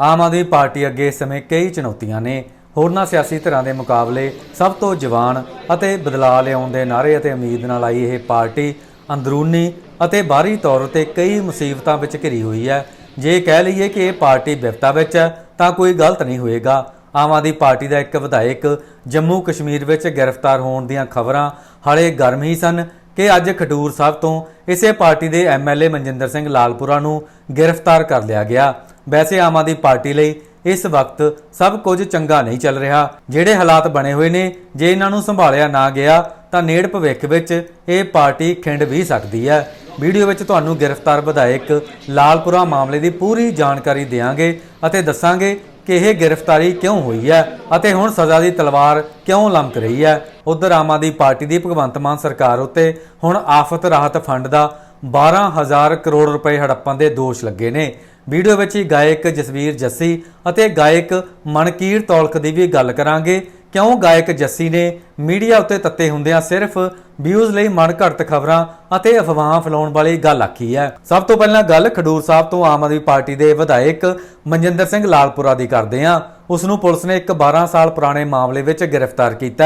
Aam Aadmi party ਅੱਗੇ ਇਸ ਸਮੇਂ ਕਈ ਚੁਣੌਤੀਆਂ ਨੇ। ਹੋਰਨਾਂ ਸਿਆਸੀ ਧਿਰਾਂ ਦੇ ਮੁਕਾਬਲੇ ਸਭ ਤੋਂ ਜਵਾਨ ਅਤੇ ਬਦਲਾਅ ਲਿਆਉਣ ਦੇ ਨਾਅਰੇ ਅਤੇ ਉਮੀਦ ਨਾਲ ਆਈ ਇਹ ਪਾਰਟੀ ਅੰਦਰੂਨੀ ਅਤੇ ਬਾਹਰੀ ਤੌਰ 'ਤੇ ਕਈ ਮੁਸੀਬਤਾਂ ਵਿੱਚ ਘਿਰੀ ਹੋਈ ਹੈ। ਜੇ ਕਹਿ ਲਈਏ ਕਿ ਇਹ ਪਾਰਟੀ ਵਿਪਤਾ ਵਿੱਚ ਹੈ, ਤਾਂ ਕੋਈ ਗਲਤ ਨਹੀਂ ਹੋਏਗਾ। ਆਮ ਆਦਮੀ ਪਾਰਟੀ ਦਾ ਇੱਕ ਵਿਧਾਇਕ ਜੰਮੂ ਕਸ਼ਮੀਰ ਵਿੱਚ ਗ੍ਰਿਫਤਾਰ ਹੋਣ ਦੀਆਂ ਖਬਰਾਂ ਹਾਲੇ ਗਰਮ ਹੀ ਸਨ ਕਿ ਅੱਜ ਖਡੂਰ ਸਾਹਿਬ ਤੋਂ ਇਸੇ ਪਾਰਟੀ ਦੇ ਐਮਐਲਏ ਮਨਜਿੰਦਰ ਸਿੰਘ ਲਾਲਪੁਰਾ ਨੂੰ ਗ੍ਰਿਫਤਾਰ ਕਰ ਲਿਆ ਗਿਆ। ਵੈਸੇ ਆਮ ਆਦਮੀ ਪਾਰਟੀ ਲਈ ਇਸ ਵਕਤ ਸਭ ਕੁਝ ਚੰਗਾ ਨਹੀਂ ਚੱਲ ਰਿਹਾ। ਜਿਹੜੇ ਹਾਲਾਤ ਬਣੇ ਹੋਏ ਨੇ, ਜੇ ਇਹਨਾਂ ਨੂੰ ਸੰਭਾਲਿਆ ਨਾ ਗਿਆ, ਤਾਂ ਨੇੜ ਭਵਿੱਖ ਵਿੱਚ ਇਹ ਪਾਰਟੀ ਖਿੰਡ ਵੀ ਸਕਦੀ ਹੈ। ਵੀਡੀਓ ਵਿੱਚ ਤੁਹਾਨੂੰ ਗ੍ਰਿਫਤਾਰ ਵਿਧਾਇਕ ਲਾਲਪੁਰਾ ਮਾਮਲੇ ਦੀ ਪੂਰੀ ਜਾਣਕਾਰੀ ਦੇਵਾਂਗੇ ਅਤੇ ਦੱਸਾਂਗੇ ਕਿ ਇਹ ਗ੍ਰਿਫਤਾਰੀ ਕਿਉਂ ਹੋਈ ਹੈ ਅਤੇ ਹੁਣ ਸਜ਼ਾ ਦੀ ਤਲਵਾਰ ਕਿਉਂ ਲਮਕ ਰਹੀ ਹੈ। ਉਧਰ ਆਮ ਆਦਮੀ ਪਾਰਟੀ ਦੀ ਭਗਵੰਤ ਮਾਨ ਸਰਕਾਰ ਉੱਤੇ ਹੁਣ ਆਫਤ ਰਾਹਤ ਫੰਡ ਦਾ 12000 ਕਰੋੜ ਰੁਪਏ ਹੜੱਪਣ ਦੇ ਦੋਸ਼ ਲੱਗੇ ਨੇ। ਵੀਡੀਓ ਵਿੱਚ ਹੀ ਗਾਇਕ ਜਸਵੀਰ ਜੱਸੀ ਅਤੇ ਗਾਇਕ ਮਨਕੀਰ ਤੌਲਕ ਦੀ ਵੀ ਗੱਲ ਕਰਾਂਗੇ। ਕਿਉਂ ਗਾਇਕ ਜੱਸੀ ਨੇ ਮੀਡੀਆ ਉੱਤੇ ਤੱਤੇ ਹੁੰਦਿਆਂ ਸਿਰਫ ਵਿਊਜ਼ ਲਈ ਮਨ ਘੜਤ ਖਬਰਾਂ ਅਤੇ ਅਫਵਾਹਾਂ ਫੈਲਾਉਣ ਵਾਲੀ ਗੱਲ ਆਖੀ ਹੈ। ਸਭ ਤੋਂ ਪਹਿਲਾਂ ਗੱਲ ਖਡੂਰ ਸਾਹਿਬ ਤੋਂ ਆਮ ਆਦਮੀ ਪਾਰਟੀ ਦੇ ਵਿਧਾਇਕ ਮਨਜਿੰਦਰ ਸਿੰਘ ਲਾਲਪੁਰਾ ਦੀ ਕਰਦੇ ਹਾਂ। ਉਸ ਨੂੰ ਪੁਲਿਸ ਨੇ ਇੱਕ 12 ਸਾਲ ਪੁਰਾਣੇ ਮਾਮਲੇ ਵਿੱਚ ਗ੍ਰਿਫਤਾਰ ਕੀਤਾ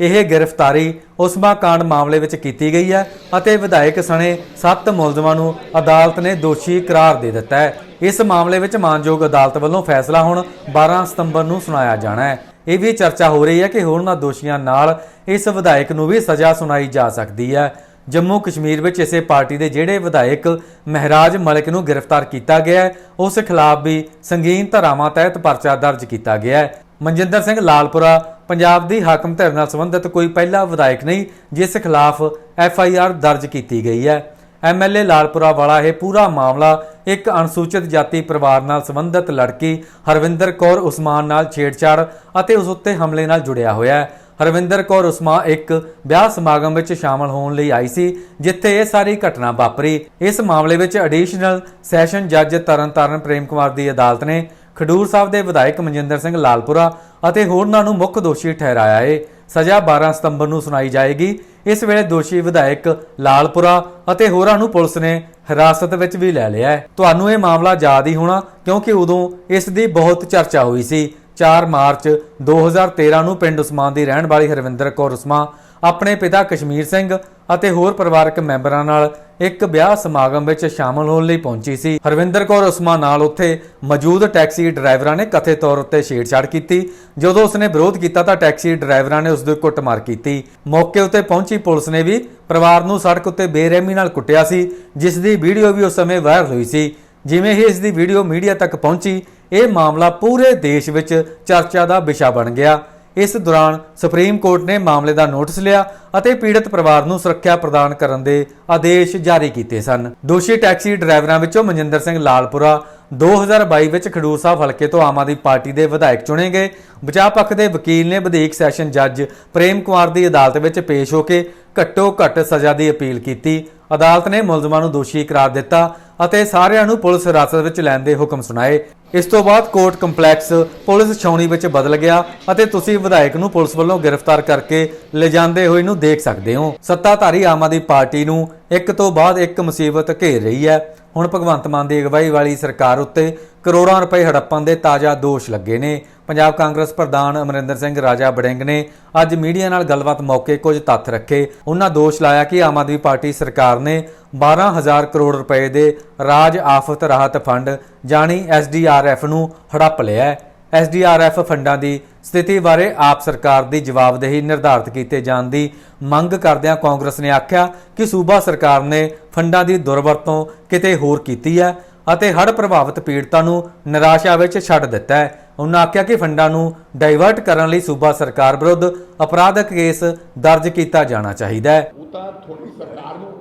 ਇਹ ਗ੍ਰਿਫਤਾਰੀ ਉਸਮਾ ਕਾਂਡ ਮਾਮਲੇ ਵਿੱਚ ਕੀਤੀ ਗਈ ਹੈ ਅਤੇ ਵਿਧਾਇਕ ਸਣੇ 7 ਮੁਲਜ਼ਮਾਂ ਨੂੰ ਅਦਾਲਤ ਨੇ ਦੋਸ਼ੀ ਕਰਾਰ ਦੇ ਦਿੱਤਾ ਹੈ। ਇਸ ਮਾਮਲੇ ਵਿੱਚ ਮਾਨਯੋਗ ਅਦਾਲਤ ਵੱਲੋਂ ਫੈਸਲਾ ਹੁਣ 12 ਸਤੰਬਰ ਨੂੰ ਸੁਣਾਇਆ ਜਾਣਾ ਹੈ। ਇਹ ਵੀ ਚਰਚਾ ਹੋ ਰਹੀ ਹੈ ਕਿ ਹੋਰਨਾਂ ਦੋਸ਼ੀਆਂ ਨਾਲ ਇਸ ਵਿਧਾਇਕ ਨੂੰ ਵੀ ਸਜ਼ਾ ਸੁਣਾਈ ਜਾ ਸਕਦੀ ਹੈ। ਜੰਮੂ ਕਸ਼ਮੀਰ ਵਿੱਚ ਇਸੇ ਪਾਰਟੀ ਦੇ ਜਿਹੜੇ ਵਿਧਾਇਕ ਮਹਿਰਾਜ ਮਲਿਕ ਨੂੰ ਗ੍ਰਿਫਤਾਰ ਕੀਤਾ ਗਿਆ ਹੈ, ਉਸ ਖਿਲਾਫ ਵੀ ਸੰਗੀਨ ਧਾਰਾਵਾਂ ਤਹਿਤ ਪਰਚਾ ਦਰਜ ਕੀਤਾ ਗਿਆ ਹੈ। ਮਨਜਿੰਦਰ ਸਿੰਘ ਲਾਲਪੁਰਾ, ਪੰਜਾਬ ਦੀ ਹਾਕਮ ਧਿਰ ਨਾਲ ਸੰਬੰਧਿਤ ਕੋਈ ਪਹਿਲਾ ਵਿਧਾਇਕ ਨਹੀਂ, ਜਿਸ ਖਿਲਾਫ ਐਫ ਆਈ ਆਰ ਦਰਜ ਕੀਤੀ ਗਈ ਹੈ। ਐਮਐਲਏ ਲਾਲਪੁਰਾ ਵਾਲਾ ਇਹ ਪੂਰਾ ਮਾਮਲਾ ਇੱਕ ਅਨੁਸੂਚਿਤ ਜਾਤੀ ਪਰਿਵਾਰ ਨਾਲ ਸੰਬੰਧਿਤ ਲੜਕੀ ਹਰਵਿੰਦਰ ਕੌਰ ਉਸਮਾਨ ਨਾਲ ਛੇੜਛਾੜ ਅਤੇ ਉਸ ਉੱਤੇ ਹਮਲੇ ਨਾਲ ਜੁੜਿਆ ਹੋਇਆ ਹੈ। ਹਰਵਿੰਦਰ ਕੌਰ ਉਸਮਾ ਇੱਕ ਵਿਆਹ ਸਮਾਗਮ ਵਿੱਚ ਸ਼ਾਮਲ ਹੋਣ ਲਈ ਆਈ ਸੀ, ਜਿੱਥੇ ਇਹ ਸਾਰੀ ਘਟਨਾ ਵਾਪਰੀ। ਇਸ ਮਾਮਲੇ ਵਿੱਚ ਐਡੀਸ਼ਨਲ ਸੈਸ਼ਨ ਜੱਜ ਤਰਨਤਾਰਨ ਪ੍ਰੇਮ ਕੁਮਾਰ ਦੀ ਅਦਾਲਤ ਨੇ ਖਡੂਰ ਸਾਹਿਬ ਦੇ ਵਿਧਾਇਕ ਮਨਜਿੰਦਰ ਸਿੰਘ ਲਾਲਪੁਰਾ ਅਤੇ ਹੋਰਨਾਂ ਨੂੰ ਮੁੱਖ ਦੋਸ਼ੀ ਠਹਿਰਾਇਆ ਹੈ ਸਜ਼ਾ 12 ਸਤੰਬਰ ਨੂੰ ਸੁਣਾਈ ਜਾਏਗੀ। ਇਸ ਵੇਲੇ ਦੋਸ਼ੀ ਵਿਧਾਇਕ ਲਾਲਪੁਰਾ ਅਤੇ ਹੋਰਾਂ ਨੂੰ ਪੁਲਿਸ ਨੇ ਹਿਰਾਸਤ ਵਿੱਚ ਵੀ ਲੈ ਲਿਆ ਹੈ। ਤੁਹਾਨੂੰ ਇਹ ਮਾਮਲਾ ਯਾਦ ਹੀ ਹੋਣਾ, ਕਿਉਂਕਿ ਉਦੋਂ ਇਸ ਦੀ ਬਹੁਤ ਚਰਚਾ ਹੋਈ ਸੀ। 4 ਮਾਰਚ 2013 ਨੂੰ ਪਿੰਡ ਉਸਮਾਨ ਦੀ ਰਹਿਣ ਵਾਲੀ ਹਰਵਿੰਦਰ ਕੌਰ ਉਸਮਾ, ਆਪਣੇ ਪਿਤਾ ਕਸ਼ਮੀਰ ਸਿੰਘ ਅਤੇ ਹੋਰ ਪਰਿਵਾਰਕ ਮੈਂਬਰਾਂ ਨਾਲ ਇੱਕ ਵਿਆਹ ਸਮਾਗਮ ਵਿੱਚ ਸ਼ਾਮਲ ਹੋਣ ਲਈ ਪਹੁੰਚੀ ਸੀ। ਹਰਵਿੰਦਰ ਕੌਰ ਉਸਮਾ ਨਾਲ ਉੱਥੇ ਮੌਜੂਦ ਟੈਕਸੀ ਡਰਾਈਵਰਾਂ ਨੇ ਕਥਿਤ ਤੌਰ ਉੱਤੇ ਛੇੜਛਾੜ ਕੀਤੀ। ਜਦੋਂ ਉਸਨੇ ਵਿਰੋਧ ਕੀਤਾ ਤਾਂ ਟੈਕਸੀ ਡਰਾਈਵਰਾਂ ਨੇ ਉਸ ਦੇ ਕੁੱਟਮਾਰ ਕੀਤੀ। ਮੌਕੇ ਉੱਤੇ ਪਹੁੰਚੀ ਪੁਲਿਸ ਨੇ ਵੀ ਪਰਿਵਾਰ ਨੂੰ ਸੜਕ ਉੱਤੇ ਬੇਰਹਿਮੀ ਨਾਲ ਕੁੱਟਿਆ ਸੀ, ਜਿਸ ਦੀ ਵੀਡੀਓ ਵੀ ਉਸ ਸਮੇਂ ਵਾਇਰਲ ਹੋਈ ਸੀ। ਜਿਵੇਂ ਹੀ ਇਸ ਦੀ ਵੀਡੀਓ ਮੀਡੀਆ ਤੱਕ ਪਹੁੰਚੀ, ਇਹ ਮਾਮਲਾ ਪੂਰੇ ਦੇਸ਼ ਵਿੱਚ ਚਰਚਾ ਦਾ ਵਿਸ਼ਾ ਬਣ ਗਿਆ। ਇਸ ਦੌਰਾਨ ਸੁਪਰੀਮ ਕੋਰਟ ਨੇ ਮਾਮਲੇ ਦਾ ਨੋਟਿਸ ਲਿਆ ਅਤੇ ਪੀੜਤ ਪਰਿਵਾਰ ਨੂੰ ਸੁਰੱਖਿਆ ਪ੍ਰਦਾਨ ਕਰਨ ਦੇ ਆਦੇਸ਼ ਜਾਰੀ ਕੀਤੇ ਸਨ। ਦੋਸ਼ੀ ਟੈਕਸੀ ਡਰਾਈਵਰਾਂ ਵਿੱਚੋਂ ਮਨਜਿੰਦਰ ਸਿੰਘ ਲਾਲਪੁਰਾ 2022 ਵਿੱਚ ਖਡੂਰ ਸਾਹਿਬ ਹਲਕੇ ਤੋਂ ਆਮ ਆਦਮੀ ਪਾਰਟੀ ਦੇ ਵਿਧਾਇਕ ਚੁਣੇ ਗਏ। ਬਚਾਅ ਪੱਖ ਦੇ ਵਕੀਲ ਨੇ ਵਧੇਕ ਸੈਸ਼ਨ ਜੱਜ ਪ੍ਰੇਮ ਕੁਮਾਰ ਦੀ ਅਦਾਲਤ ਵਿੱਚ ਪੇਸ਼ ਹੋ ਕੇ ਘੱਟੋ ਘੱਟ ਸਜ਼ਾ ਦੀ ਅਪੀਲ ਕੀਤੀ। ਅਦਾਲਤ ਨੇ ਮੁਲਜ਼ਮਾਂ ਨੂੰ ਦੋਸ਼ੀ ਕਰਾਰ ਦਿੱਤਾ ਅਤੇ ਸਾਰਿਆਂ ਨੂੰ ਪੁਲਿਸ ਹਿਰਾਸਤ ਵਿੱਚ ਲੈਣ ਦੇ ਹੁਕਮ ਸੁਣਾਏ। ਇਸ ਤੋਂ ਬਾਅਦ ਕੋਰਟ ਕੰਪਲੈਕਸ ਪੁਲਿਸ ਛਾਉਣੀ ਵਿੱਚ ਬਦਲ ਗਿਆ ਅਤੇ ਤੁਸੀਂ ਵਿਧਾਇਕ ਨੂੰ ਪੁਲਿਸ ਵੱਲੋਂ ਗ੍ਰਿਫਤਾਰ ਕਰਕੇ ਲਿਜਾਂਦੇ ਹੋਏ ਨੂੰ ਦੇਖ ਸਕਦੇ ਹੋ। ਸੱਤਾਧਾਰੀ ਆਮ ਆਦਮੀ ਪਾਰਟੀ ਨੂੰ ਇੱਕ ਤੋਂ ਬਾਅਦ ਇੱਕ ਮੁਸੀਬਤ ਘੇਰ ਰਹੀ ਹੈ। ਹੁਣ ਭਗਵੰਤ ਮਾਨ ਦੀ ਅਗਵਾਈ ਵਾਲੀ ਸਰਕਾਰ ਉੱਤੇ ਕਰੋੜਾਂ ਰੁਪਏ ਹੜੱਪਣ ਦੇ ਤਾਜ਼ਾ ਦੋਸ਼ ਲੱਗੇ ਨੇ। ਪੰਜਾਬ ਕਾਂਗਰਸ ਪ੍ਰਧਾਨ ਅਮਰਿੰਦਰ ਸਿੰਘ, ਰਾਜਾ ਬੜਿੰਗ ਨੇ ਅੱਜ ਮੀਡੀਆ ਨਾਲ ਗੱਲਬਾਤ ਮੌਕੇ ਕੁਝ ਤੱਥ ਰੱਖੇ। ਉਹਨਾਂ ਦੋਸ਼ ਲਾਇਆ ਕਿ ਆਮ ਆਦਮੀ ਪਾਰਟੀ ਸਰਕਾਰ ਨੇ 12000 ਕਰੋੜ ਰੁਪਏ ਦੇ ਰਾਜ ਆਫਤ ਰਾਹਤ ਫੰਡ ਜਾਨੀ ਐਸਡੀਆਰਐਫ ਨੂੰ ਹੜੱਪ ਲਿਆ ਹੈ। ਐਸਡੀਆਰਐਫ ਫੰਡਾਂ ਦੀ ਸਥਿਤੀ ਬਾਰੇ ਆਪ ਸਰਕਾਰ ਦੀ ਜਵਾਬਦੇਹੀ ਨਿਰਧਾਰਤ ਕੀਤੇ ਜਾਣ ਦੀ ਮੰਗ ਕਰਦਿਆਂ ਕਾਂਗਰਸ ਨੇ ਆਖਿਆ ਕਿ ਸੂਬਾ ਸਰਕਾਰ ਨੇ ਫੰਡਾਂ ਦੀ ਦੁਰਵਰਤੋਂ ਕਿਤੇ ਹੋਰ ਕੀਤੀ ਹੈ ਅਤੇ ਹੜ੍ਹ ਪ੍ਰਭਾਵਿਤ ਪੀੜਤਾਂ ਨੂੰ ਨਿਰਾਸ਼ਾ ਵਿੱਚ ਛੱਡ ਦਿੱਤਾ ਹੈ। ਉਹਨਾਂ ਆਖਿਆ ਕਿ ਫੰਡਾਂ ਨੂੰ ਡਾਈਵਰਟ ਕਰਨ ਲਈ ਸੂਬਾ ਸਰਕਾਰ ਵਿਰੁੱਧ ਅਪਰਾਧਕ ਕੇਸ ਦਰਜ ਕੀਤਾ ਜਾਣਾ ਚਾਹੀਦਾ ਹੈ। ਉਹ ਤਾਂ ਤੁਹਾਡੀ ਸਰਕਾਰ ਨੂੰ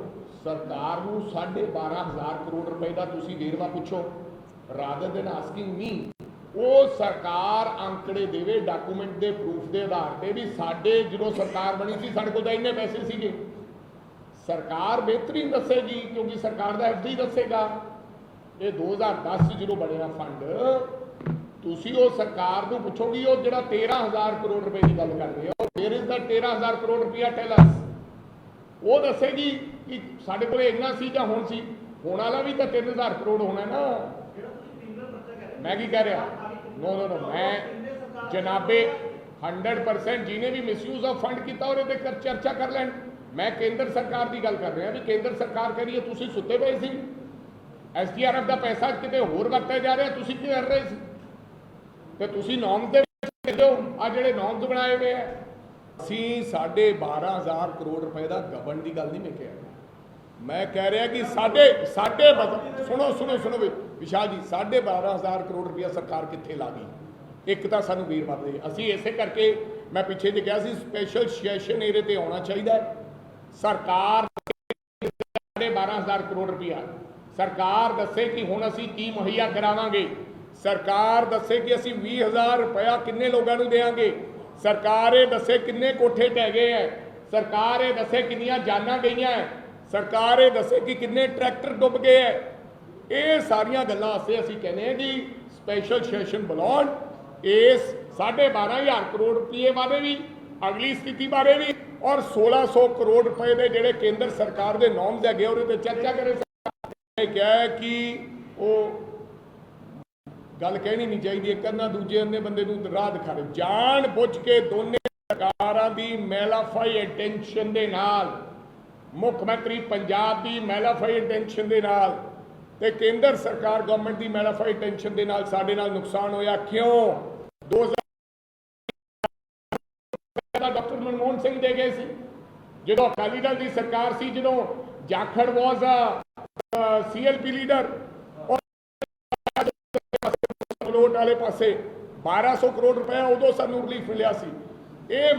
ਸਰਕਾਰ ਨੂੰ 12500 ਕਰੋੜ ਰੁਪਏ ਦਾ ਤੁਸੀਂ ਵੇਰਵਾ ਪੁੱਛੋ। ਰਾਦਰ ਦੇਨ ਆਸਕਿੰਗ ਮੀ ਉਹ ਸਰਕਾਰ ਅੰਕੜੇ ਦੇਵੇ ਡਾਕੂਮੈਂਟ ਦੇ ਪ੍ਰੂਫ ਦੇ ਆਧਾਰ ਤੇ ਵੀ ਸਾਡੇ ਜਦੋਂ ਸਰਕਾਰ ਬਣੀ ਸੀ, ਸਾਡੇ ਕੋਲ ਤਾਂ ਇੰਨੇ ਪੈਸੇ ਸੀਗੇ। ਸਰਕਾਰ ਬਿਹਤਰੀਨ ਦੱਸੇਗੀ, ਕਿਉਂਕਿ ਸਰਕਾਰ ਦਾ ਐਫਡੀ ਦੱਸੇਗਾ। ਇਹ 2010 ਜਦੋਂ ਬਣਿਆ ਫੰਡ ਤੁਸੀਂ ਉਹ ਸਰਕਾਰ ਨੂੰ ਪੁੱਛੋਗੀ, ਉਹ ਜਿਹੜਾ 13000 ਕਰੋੜ ਰੁਪਏ ਦੀ ਗੱਲ ਕਰ ਰਹੇ ਹੋ ਵੇਅਰ ਇਜ਼ ਦਾ 13000 ਕਰੋੜ ਰੁਪਇਆ ਟੈਲ ਅਸ ਉਹ ਦੱਸੇਗੀ ਕਿ ਸਾਡੇ ਕੋਲ ਇੰਨਾ ਸੀ ਜਾਂ ਹੁਣ ਸੀ। ਹੋਣ ਵਾਲਾ ਵੀ ਤਾਂ 3000 ਕਰੋੜ ਹੋਣਾ ਨਾ। ਮੈਂ ਕੀ ਕਹਿ ਰਿਹਾ? ਨੋ ਨੋ ਨੋ ਮੈਂ ਜਨਾਬੇ 100% ਜਿਹਨੇ ਵੀ ਮਿਸਯੂਜ਼ ਆਫ ਫੰਡ ਕੀਤਾ ਉਹਦੇ ਤੇ ਕਰ ਚਰਚਾ ਕਰ ਲੈਣ ਮੈਂ ਕੇਂਦਰ ਸਰਕਾਰ ਦੀ ਗੱਲ ਕਰ ਰਿਹਾ ਵੀ ਕੇਂਦਰ ਸਰਕਾਰ ਕਹਿ ਰਹੀ ਹੈ ਤੁਸੀਂ ਸੁੱਤੇ ਪਏ ਸੀ ਐਸਡੀਆਰਐਫ ਦਾ ਪੈਸਾ ਕਿਤੇ ਹੋਰ ਵਰਤਿਆ ਜਾ ਰਿਹਾ ਤੁਸੀਂ ਕੀ ਕਰ ਰਹੇ ਸੀ ਤੇ ਤੁਸੀਂ ਨੌਮ ਦੇ ਵਿੱਚ ਦਿਓ ਆ ਜਿਹੜੇ ਨੌਮਸ ਬਣਾਏ ਹੋਏ ਆ ਅਸੀਂ ਸਾਢੇ 12000 ਕਰੋੜ ਰੁਪਏ ਦਾ ਗਵਨ ਦੀ ਗੱਲ ਨਹੀਂ ਮੈਂ ਕਹਿ ਰਿਹਾ ਮੈਂ ਕਹਿ ਰਿਹਾ ਕਿ ਸਾਡੇ ਸਾਡੇ ਸੁਣੋ ਸੁਣੋ ਸੁਣੋ ਵੀ ਵਿਸ਼ਾਲ ਜੀ, ਸਾਢੇ 12000 ਕਰੋੜ ਰੁਪਇਆ ਸਰਕਾਰ ਕਿੱਥੇ ਲਾ ਗਈ? ਇੱਕ ਤਾਂ ਸਾਨੂੰ ਵੀਰਵਾਰ ਦੇ ਅਸੀਂ ਇਸੇ ਕਰਕੇ ਮੈਂ ਪਿੱਛੇ ਜੇ ਕਿਹਾ ਸੀ ਸਪੈਸ਼ਲ ਸੈਸ਼ਨ ਇਹਦੇ ਤੇ ਆਉਣਾ ਚਾਹੀਦਾ ਸਰਕਾਰ ਸਾਢੇ 12000 ਕਰੋੜ ਰੁਪਇਆ। ਸਰਕਾਰ ਦੱਸੇ ਕਿ ਹੁਣ ਅਸੀਂ ਕੀ ਮੁਹੱਈਆ ਕਰਾਵਾਂਗੇ? ਸਰਕਾਰ ਦੱਸੇ ਕਿ ਅਸੀਂ 20000 ਰੁਪਇਆ ਕਿੰਨੇ ਲੋਕਾਂ ਨੂੰ ਦੇਵਾਂਗੇ? ਸਰਕਾਰ ਇਹ ਦੱਸੇ ਕਿੰਨੇ ਕੋਠੇ ਢਹਿ ਗਏ ਐ ਸਰਕਾਰ ਇਹ ਦੱਸੇ ਕਿੰਨੀਆਂ ਜਾਨਾਂ ਗਈਆਂ ਐ ਸਰਕਾਰ ਇਹ ਦੱਸੇ ਕਿ ਕਿੰਨੇ ਟਰੈਕਟਰ ਡੁੱਬ ਗਏ ਐ ਇਹ ਸਾਰੀਆਂ ਗੱਲਾਂ ਵਾਸਤੇ ਅਸੀਂ ਕਹਿੰਦੇ ਹਾਂ ਕਿ ਸਪੈਸ਼ਲ ਸੈਸ਼ਨ ਬੁਲਾਉਣ ਇਸ 12500 ਕਰੋੜ ਰੁਪਏ ਬਾਰੇ ਵੀ, ਅਗਲੀ ਸਥਿਤੀ ਬਾਰੇ ਵੀ, ਔਰ 1600 ਕਰੋੜ ਰੁਪਏ ਦੇ ਜਿਹੜੇ ਕੇਂਦਰ ਸਰਕਾਰ ਦੇ ਨੌਮਸ ਹੈਗੇ ਉਹਦੇ ਤੇ ਚਰਚਾ ਕਰੇ। ਇਹ ਕਿਹਾ ਕਿ ਉਹ ਗੱਲ ਕਹਿਣੀ ਨਹੀਂ ਚਾਹੀਦੀ, ਇੱਕ ਨਾ ਦੂਜੇ ਅੰਨੇ ਬੰਦੇ ਨੂੰ ਰਾਹ ਦਿਖਾ ਜਾਣ ਬੁੱਝ ਕੇ ਦੋਨੇ ਸਰਕਾਰਾਂ ਦੀ ਮੈਲਾਫਾਈ ਅਟੈਂਸ਼ਨ ਦੇ ਨਾਲ, ਮੁੱਖ ਮੰਤਰੀ ਪੰਜਾਬ ਦੀ ਮੈਲਾਫਾਈ ਅਟੈਂਸ਼ਨ ਦੇ ਨਾਲ ਤੇ ਕੇਂਦਰ ਸਰਕਾਰ ਗਵਰਨਮੈਂਟ ਦੀ ਮੈਲਾਫਾਈ ਟੈਨਸ਼ਨ ਦੇ ਨਾਲ ਸਾਡੇ ਨਾਲ ਨੁਕਸਾਨ ਹੋਇਆ। ਕਿਉਂ? 2000 ਦਾ ਡਾਕਟਰ ਮਨਮੋਹਨ ਸਿੰਘ ਦੇ ਗਏ ਸੀ। ਜਦੋਂ ਅਕਾਲੀ ਦਲ ਦੀ ਸਰਕਾਰ ਸੀ, ਜਦੋਂ ਜਾਖੜ ਵਾਸ ਸੀਐਲਪੀ ਲੀਡਰ ਕਰੋੜ ਵਾਲੇ ਪਾਸੇ 1200 ਕਰੋੜ ਰੁਪਏ ਉਦੋਂ ਸਾਨੂੰ ਰਿਲੀਫ ਮਿਲਿਆ ਸੀ। ਇਹ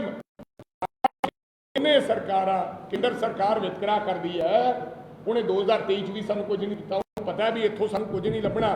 ਇਹਨੇ ਸਰਕਾਰਾਂ, ਕੇਂਦਰ ਸਰਕਾਰ ਵਿਤਕਰਾ ਕਰਦੀ ਹੈ? ਉਹਨੇ 2023 ਚ ਵੀ ਸਾਨੂੰ ਕੁਝ ਨਹੀਂ ਕੀਤਾ ਪਤਾ ਵੀ ਇੱਥੋਂ ਸਾਨੂੰ ਕੁਝ ਨਹੀਂ ਲੱਭਣਾ।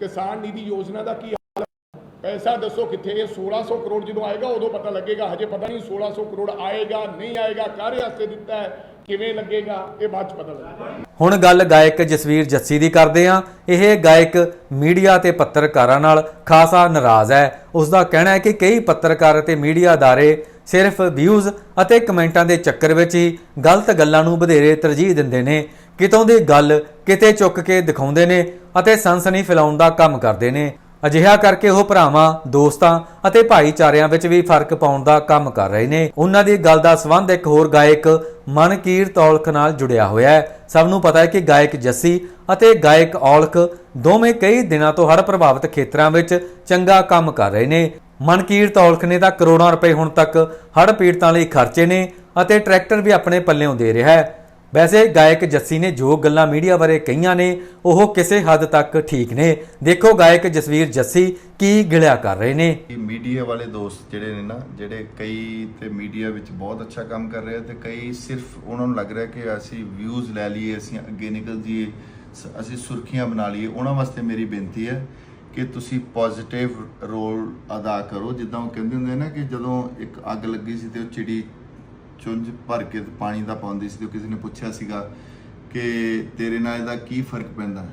ਕਿਸਾਨ ਨਿਧੀ ਯੋਜਨਾ ਦਾ ਕੀ ਹਾਲ ਹੈ? ਪੈਸਾ ਦੱਸੋ ਕਿੱਥੇ ਇਹ 1600 ਕਰੋੜ ਜਦੋਂ ਆਏਗਾ, ਉਦੋਂ ਪਤਾ ਲੱਗੇਗਾ। ਹਜੇ ਪਤਾ ਨਹੀਂ 1600 ਕਰੋੜ ਆਏਗਾ, ਨਹੀਂ ਆਏਗਾ। ਕਾਹਦੇ ਵਾਸਤੇ ਦਿੱਤਾ ਹੈ? ਕਿਵੇਂ ਲੱਗੇਗਾ? ਇਹ ਬਾਅਦ ਚ ਪਤਾ ਲੱਗੇਗਾ। ਹੁਣ ਗੱਲ ਗਾਇਕ ਜਸਵੀਰ ਜੱਸੀ ਦੀ ਕਰਦੇ ਹਾਂ। ਇਹ ਗਾਇਕ ਮੀਡੀਆ ਤੇ ਪੱਤਰਕਾਰਾਂ ਨਾਲ ਖਾਸਾ ਨਾਰਾਜ਼ ਹੈ। ਉਸ ਦਾ ਕਹਿਣਾ ਹੈ ਕਿ ਕਈ ਪੱਤਰਕਾਰ ਅਤੇ ਮੀਡੀਆ ਅਦਾਰੇ ਸਿਰਫ ਵਿਊਜ਼ ਅਤੇ ਕਮੈਂਟਾਂ ਦੇ ਚੱਕਰ ਵਿੱਚ ਹੀ ਗਲਤ ਗੱਲਾਂ ਨੂੰ ਵਧੇਰੇ ਤਰਜੀਹ ਦਿੰਦੇ ਨੇ। ਕਿਤੋਂ ਦੀ ਗੱਲ ਕਿਤੇ ਚੁੱਕ ਕੇ ਦਿਖਾਉਂਦੇ ਨੇ ਅਤੇ ਸਨਸਨੀ ਫੈਲਾਉਣ ਦਾ ਕੰਮ ਕਰਦੇ ਨੇ। ਅਜਿਹਾ ਕਰਕੇ ਉਹ ਭਰਾਵਾਂ, ਦੋਸਤਾਂ ਅਤੇ ਭਾਈਚਾਰਿਆਂ ਵਿੱਚ ਵੀ ਫ਼ਰਕ ਪਾਉਣ ਦਾ ਕੰਮ ਕਰ ਰਹੇ ਨੇ। ਉਹਨਾਂ ਦੀ ਗੱਲ ਦਾ ਸਬੰਧ ਇੱਕ ਹੋਰ ਗਾਇਕ ਮਨਕੀਰ ਔਲਖ ਨਾਲ ਜੁੜਿਆ ਹੋਇਆ ਹੈ। ਸਭ ਨੂੰ ਪਤਾ ਹੈ ਕਿ ਗਾਇਕ ਜੱਸੀ ਅਤੇ ਗਾਇਕ ਔਲਖ ਦੋਵੇਂ ਕਈ ਦਿਨਾਂ ਤੋਂ ਹੜ ਪ੍ਰਭਾਵਿਤ ਖੇਤਰਾਂ ਵਿੱਚ ਚੰਗਾ ਕੰਮ ਕਰ ਰਹੇ ਨੇ। ਮਨਕੀਰ ਤੌਲਖ ਨੇ ਤਾਂ ਕਰੋੜਾਂ ਰੁਪਏ ਹੁਣ ਤੱਕ ਹੜ੍ਹ ਪੀੜਤਾਂ ਲਈ ਖਰਚੇ ਨੇ ਅਤੇ ਟਰੈਕਟਰ ਵੀ ਆਪਣੇ ਪੱਲਿਓਂ ਦੇ ਰਿਹਾ ਹੈ। ਵੈਸੇ ਗਾਇਕ ਜੱਸੀ ਨੇ ਜੋ ਗੱਲਾਂ ਮੀਡੀਆ ਬਾਰੇ ਕਹੀਆਂ ਨੇ, ਉਹ ਕਿਸੇ ਹੱਦ ਤੱਕ ਠੀਕ ਨੇ। ਦੇਖੋ ਗਾਇਕ ਜਸਵੀਰ ਜੱਸੀ ਕੀ ਗਿਲਿਆ ਕਰ ਰਹੇ ਨੇ। ਮੀਡੀਆ ਵਾਲੇ ਦੋਸਤ ਜਿਹੜੇ ਨੇ ਨਾ, ਜਿਹੜੇ ਕਈ ਤੇ ਮੀਡੀਆ ਵਿੱਚ ਬਹੁਤ ਅੱਛਾ ਕੰਮ ਕਰ ਰਹੇ ਆ ਤੇ ਕਈ ਸਿਰਫ ਉਹਨਾਂ ਨੂੰ ਲੱਗ ਰਿਹਾ ਕਿ ਅਸੀਂ ਵਿਊਜ਼ ਲੈ ਲਈਏ, ਅਸੀਂ ਅੱਗੇ ਨਿਕਲ ਜਾਈਏ, ਸ- ਅਸੀਂ ਸੁਰਖੀਆਂ ਬਣਾ ਲਈਏ। ਉਹਨਾਂ ਵਾਸਤੇ ਮੇਰੀ ਬੇਨਤੀ ਹੈ ਕਿ ਤੁਸੀਂ ਪੋਜ਼ਿਟਿਵ ਰੋਲ ਅਦਾ ਕਰੋ। ਜਿੱਦਾਂ ਉਹ ਕਹਿੰਦੇ ਹੁੰਦੇ ਨਾ ਕਿ ਜਦੋਂ ਇੱਕ ਅੱਗ ਲੱਗੀ ਸੀ ਤੇ ਉਹ ਚਿੜੀ ਚੁੰਝ ਭਰ ਕੇ ਪਾਣੀ ਦਾ ਪਾਉਂਦੀ ਸੀ ਤੇ ਕਿਸੇ ਨੇ ਪੁੱਛਿਆ ਸੀਗਾ ਕਿ ਤੇਰੇ ਨਾਲ ਇਹਦਾ ਕੀ ਫ਼ਰਕ ਪੈਂਦਾ?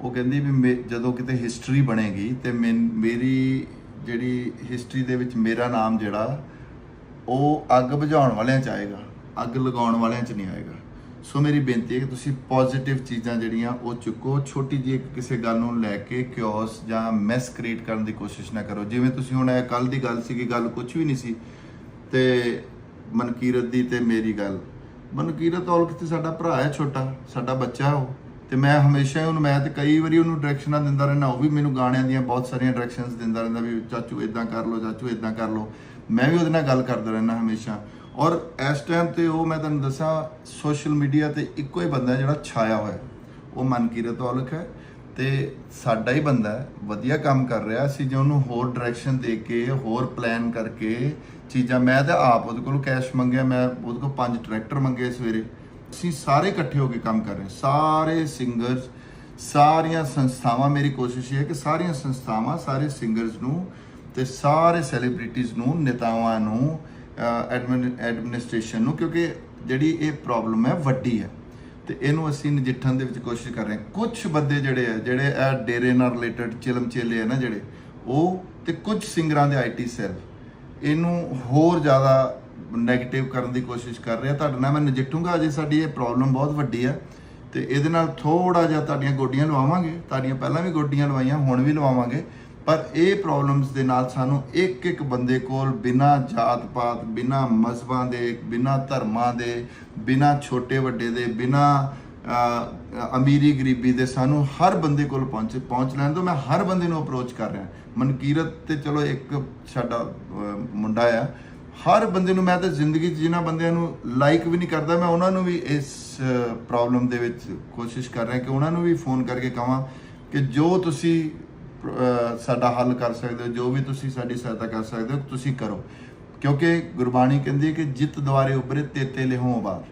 ਉਹ ਕਹਿੰਦੀ ਵੀ ਮੇ- ਜਦੋਂ ਕਿਤੇ ਹਿਸਟਰੀ ਬਣੇਗੀ ਤੇ ਮੈਨ- ਮੇਰੀ ਜਿਹੜੀ ਹਿਸਟਰੀ ਦੇ ਵਿੱਚ ਮੇਰਾ ਨਾਮ ਜਿਹੜਾ, ਉਹ ਅੱਗ ਬੁਝਾਉਣ ਵਾਲਿਆਂ ਚ ਆਏਗਾ, ਅੱਗ ਲਗਾਉਣ ਵਾਲਿਆਂ ਚ ਨਹੀਂ ਆਏਗਾ। ਸੋ ਮੇਰੀ ਬੇਨਤੀ ਹੈ ਕਿ ਤੁਸੀਂ ਪੋਜ਼ਿਟਿਵ ਚੀਜ਼ਾਂ ਜਿਹੜੀਆਂ, ਉਹ ਚੁੱਕੋ। ਛੋਟੀ ਜਿਹੀ ਕਿਸੇ ਗੱਲ ਨੂੰ ਲੈ ਕੇ ਕਿਉਸ ਜਾਂ ਮੈਸ ਕ੍ਰੀਏਟ ਕਰਨ ਦੀ ਕੋਸ਼ਿਸ਼ ਨਾ ਕਰੋ। ਜਿਵੇਂ ਤੁਸੀਂ ਹੁਣ ਇਹ ਕੱਲ ਦੀ ਗੱਲ ਸੀਗੀ, ਗੱਲ ਕੁਝ ਵੀ ਨਹੀਂ ਸੀ, ਤੇ ਮਨਕੀਰਤ ਦੀ ਤੇ ਮੇਰੀ ਗੱਲ। ਮਨਕੀਰਤ ਔਲਖ ਤੇ ਸਾਡਾ ਭਰਾ ਹੈ ਛੋਟਾ, ਸਾਡਾ ਬੱਚਾ ਉਹ। ਤੇ ਮੈਂ ਹਮੇਸ਼ਾ ਹੀ ਉਹਨੂੰ, ਮੈਂ ਤੇ ਕਈ ਵਾਰੀ ਉਹਨੂੰ ਡਾਇਰੈਕਸ਼ਨਾਂ ਦਿੰਦਾ ਰਹਿਣਾ ਉਹ ਵੀ ਮੈਨੂੰ ਗਾਣਿਆਂ ਦੀਆਂ ਬਹੁਤ ਸਾਰੀਆਂ ਡਾਇਰੈਕਸ਼ਨਸ ਦਿੰਦਾ ਰਹਿੰਦਾ ਵੀ ਚਾਚੂ ਇਦਾਂ ਕਰ ਲਓ, ਚਾਚੂ ਇਦਾਂ ਕਰ ਲਓ। ਮੈਂ ਵੀ ਉਹਦੇ ਨਾਲ ਗੱਲ ਕਰਦਾ ਰਹਿਣਾ ਹਮੇਸ਼ਾ। ਔਰ ਇਸ ਟਾਈਮ ਤੇ ਉਹ ਮੈਂ ਤੁਹਾਨੂੰ ਦੱਸਾਂ ਸੋਸ਼ਲ ਮੀਡੀਆ ਤੇ ਇੱਕੋ ਹੀ ਬੰਦਾ ਜਿਹੜਾ ਛਾਇਆ ਹੋਇਆ। ਉਹ ਮਨਕੀਰਤ ਔਲਖ ਹੈ। ਤੇ ਸਾਡਾ ਹੀ ਬੰਦਾ ਵਧੀਆ ਕੰਮ ਕਰ ਰਿਹਾ ਸੀ ਜੇ ਉਹਨੂੰ ਹੋਰ ਡਾਇਰੈਕਸ਼ਨ ਦੇ ਕੇ, ਹੋਰ ਪਲਾਨ ਕਰਕੇ ਚੀਜ਼ਾਂ, ਮੈਂ ਤਾਂ ਆਪ ਉਹਦੇ ਕੋਲ ਕੈਸ਼ ਮੰਗਿਆ, ਮੈਂ ਉਹਦੇ ਕੋਲ ਪੰਜ ਟਰੈਕਟਰ ਮੰਗੇ ਸਵੇਰੇ। ਅਸੀਂ ਸਾਰੇ ਇਕੱਠੇ ਹੋ ਕੇ ਕੰਮ ਕਰ ਰਹੇ ਸਾਰੇ ਸਿੰਗਰਸ ਸਾਰੀਆਂ ਸੰਸਥਾਵਾਂ, ਮੇਰੀ ਕੋਸ਼ਿਸ਼ ਇਹ ਹੈ ਕਿ ਸਾਰੀਆਂ ਸੰਸਥਾਵਾਂ, ਸਾਰੇ ਸਿੰਗਰਸ ਨੂੰ ਤੇ ਸਾਰੇ ਸੈਲੀਬ੍ਰਿਟੀਜ਼ ਨੂੰ, ਨੇਤਾਵਾਂ ਨੂੰ ਐਡਮਿਨਿਸਟ੍ਰੇਸ਼ਨ ਨੂੰ, ਕਿਉਂਕਿ ਜਿਹੜੀ ਇਹ ਪ੍ਰੋਬਲਮ ਹੈ, ਵੱਡੀ ਹੈ। ਤੇ ਇਹਨੂੰ ਅਸੀਂ ਨਜਿੱਠਣ ਦੇ ਵਿੱਚ ਕੋਸ਼ਿਸ਼ ਕਰ ਰਹੇ ਹਾਂ। ਕੁਝ ਬੰਦੇ ਜਿਹੜੇ ਆ, ਜਿਹੜੇ ਇਹ ਡੇਰੇ ਨਾਲ ਰਿਲੇਟਡ ਚਿਲਮ ਚੇਲੇ ਆ ਨਾ ਜਿਹੜੇ, ਉਹ ਤੇ ਕੁਝ ਸਿੰਗਰਾਂ ਦੇ ਆਈਟੀ ਸੈੱਲ ਇਹਨੂੰ ਹੋਰ ਜ਼ਿਆਦਾ ਨੈਗੇਟਿਵ ਕਰਨ ਦੀ ਕੋਸ਼ਿਸ਼ ਕਰ ਰਿਹਾ ਤੁਹਾਡੇ ਨਾਲ ਮੈਂ ਨਜਿੱਠੂੰਗਾ, ਅਜੇ ਸਾਡੀ ਇਹ ਪ੍ਰੋਬਲਮ ਬਹੁਤ ਵੱਡੀ ਹੈ ਤੇ ਇਹਦੇ ਨਾਲ ਥੋੜਾ ਜਿਹਾ ਤੁਹਾਡੀਆਂ ਗੋਡੀਆਂ ਲਵਾਵਾਂਗੇ। ਤੁਹਾਡੀਆਂ ਪਹਿਲਾਂ ਵੀ ਗੋਡੀਆਂ ਲਵਾਈਆਂ, ਹੁਣ ਵੀ ਲਵਾਵਾਂਗੇ। ਪਰ ਇਹ ਪ੍ਰੋਬਲਮਸ ਦੇ ਨਾਲ ਸਾਨੂੰ ਇੱਕ ਇੱਕ ਬੰਦੇ ਕੋਲ ਬਿਨਾ ਜਾਤ ਪਾਤ ਬਿਨਾ ਮਜ਼ਹਬਾਂ ਦੇ, ਬਿਨਾ ਧਰਮਾਂ ਦੇ, ਬਿਨਾ ਛੋਟੇ ਵੱਡੇ ਦੇ, ਬਿਨਾ ਅਮੀਰੀ ਗਰੀਬੀ ਦੇ ਸਾਨੂੰ ਹਰ ਬੰਦੇ ਕੋਲ ਪਹੁੰਚ ਪਹੁੰਚ ਲੈਣ ਤੋਂ ਮੈਂ ਹਰ ਬੰਦੇ ਨੂੰ ਅਪਰੋਚ ਕਰ ਰਿਹਾ। ਮਨਕੀਰਤ ਤੇ ਚਲੋ ਇੱਕ ਸਾਡਾ ਮੁੰਡਾ ਆ। ਹਰ ਬੰਦੇ ਨੂੰ ਮੈਂ ਤਾਂ ਜ਼ਿੰਦਗੀ 'ਚ ਜਿਨ੍ਹਾਂ ਬੰਦਿਆਂ ਨੂੰ ਲਾਈਕ ਵੀ ਨਹੀਂ ਕਰਦਾ, ਮੈਂ ਉਹਨਾਂ ਨੂੰ ਵੀ ਇਸ ਪ੍ਰੋਬਲਮ ਦੇ ਵਿੱਚ ਕੋਸ਼ਿਸ਼ ਕਰ ਰਿਹਾ ਕਿ ਉਹਨਾਂ ਨੂੰ ਵੀ ਫੋਨ ਕਰਕੇ ਕਹਾਂ ਕਿ ਜੋ ਤੁਸੀਂ ਸਾਡਾ ਹੱਲ ਕਰ ਸਕਦੇ ਹੋ, ਜੋ ਵੀ ਤੁਸੀਂ ਸਾਡੀ ਸਹਾਇਤਾ ਕਰ ਸਕਦੇ ਹੋ, ਤੁਸੀਂ ਕਰੋ। ਕਿਉਂਕਿ ਗੁਰਬਾਣੀ ਕਹਿੰਦੀ ਹੈ ਕਿ ਜਿੱਤ ਦੁਆਰੇ ਉੱਪਰੇ ਤੇਤੇ ਲਿਹੋਂ ਬਾਰ